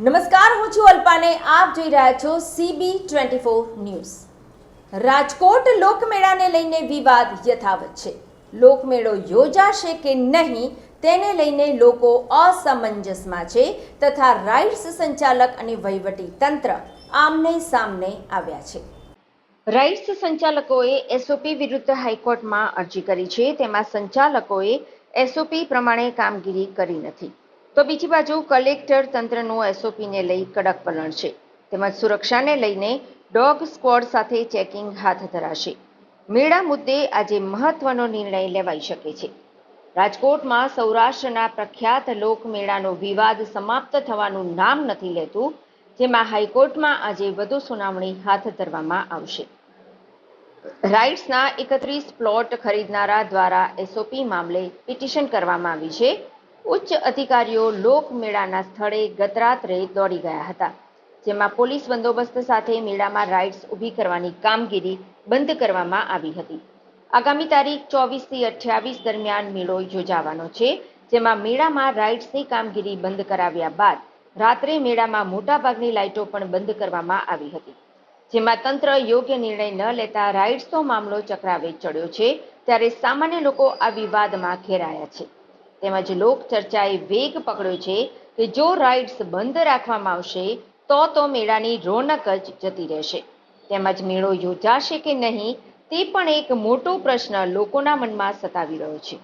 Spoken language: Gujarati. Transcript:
નમસ્કાર, હું છું અલ્પાને. આપ જોઈ રહ્યા છો CB twenty four news. Rajkot લોકમેળાને લઈને વિવાદ યથાવત છે. લોકમેળો યોજાશે કે નહીં, તેને લઈને લોકો અસમંજસમાં છે તથા રાઇડ્સ સંચાલક અને વહીવટી તંત્ર આમને સામને આવ્યા છે. રાઇટ્સ સંચાલકોએ એસઓપી વિરુદ્ધ હાઈકોર્ટમાં અરજી કરી છે. તેમાં સંચાલકોએ એસઓપી પ્રમાણે કામગીરી કરી નથી. તો બીજી બાજુ કલેક્ટર તંત્રનું એસઓપીને લઈ કડક વલણ છે. તેમજ સુરક્ષાને લઈને ડોગ સ્ક્વોડ સાથે ચેકિંગ હાથ ધરાશે. મેળા મુદ્દે આજે મહત્વનો નિર્ણય લેવાઈ શકે છે. રાજકોટમાં સૌરાષ્ટ્રના પ્રખ્યાત લોકમેળાનો વિવાદ સમાપ્ત થવાનું નામ નથી લેતું, જેમાં હાઈકોર્ટમાં આજે વધુ સુનાવણી હાથ ધરવામાં આવશે. રાઇટ્સના એકત્રીસ પ્લોટ ખરીદનારા દ્વારા એસઓપી મામલે પિટિશન કરવામાં આવી છે. ઉચ્ચ અધિકારીઓ લોકમેળાના સ્થળે ગતરાત્રે દોડી ગયા હતા, જેમાં પોલીસ બંદોબસ્ત સાથે મેળામાં રાઇડ્સ ઊભી કરવાની કામગીરી બંધ કરવામાં આવી હતી. આગામી તારીખ ચોવીસથી અઠ્યાવીસ દરમિયાન મેળો યોજાવાનો છે, જેમાં મેળામાં રાઇડ્સની કામગીરી બંધ કરાવ્યા બાદ રાત્રે મેળામાં મોટાભાગની લાઇટો પણ બંધ કરવામાં આવી હતી. જેમાં તંત્ર યોગ્ય નિર્ણય ન લેતા રાઇડ્સનો મામલો ચક્રાવે ચડ્યો છે, ત્યારે સામાન્ય લોકો આ વિવાદમાં ઘેરાયા છે. તેમજ લોકચર્ચાએ વેગ પકડ્યો છે કે જો રાઇડ્સ બંધ રાખવામાં આવશે, તો તો મેળાની રોનક જ જતી રહેશે. તેમજ મેળો યોજાશે કે નહીં, તે પણ એક મોટો પ્રશ્ન લોકોના મનમાં સતાવી રહ્યો છે.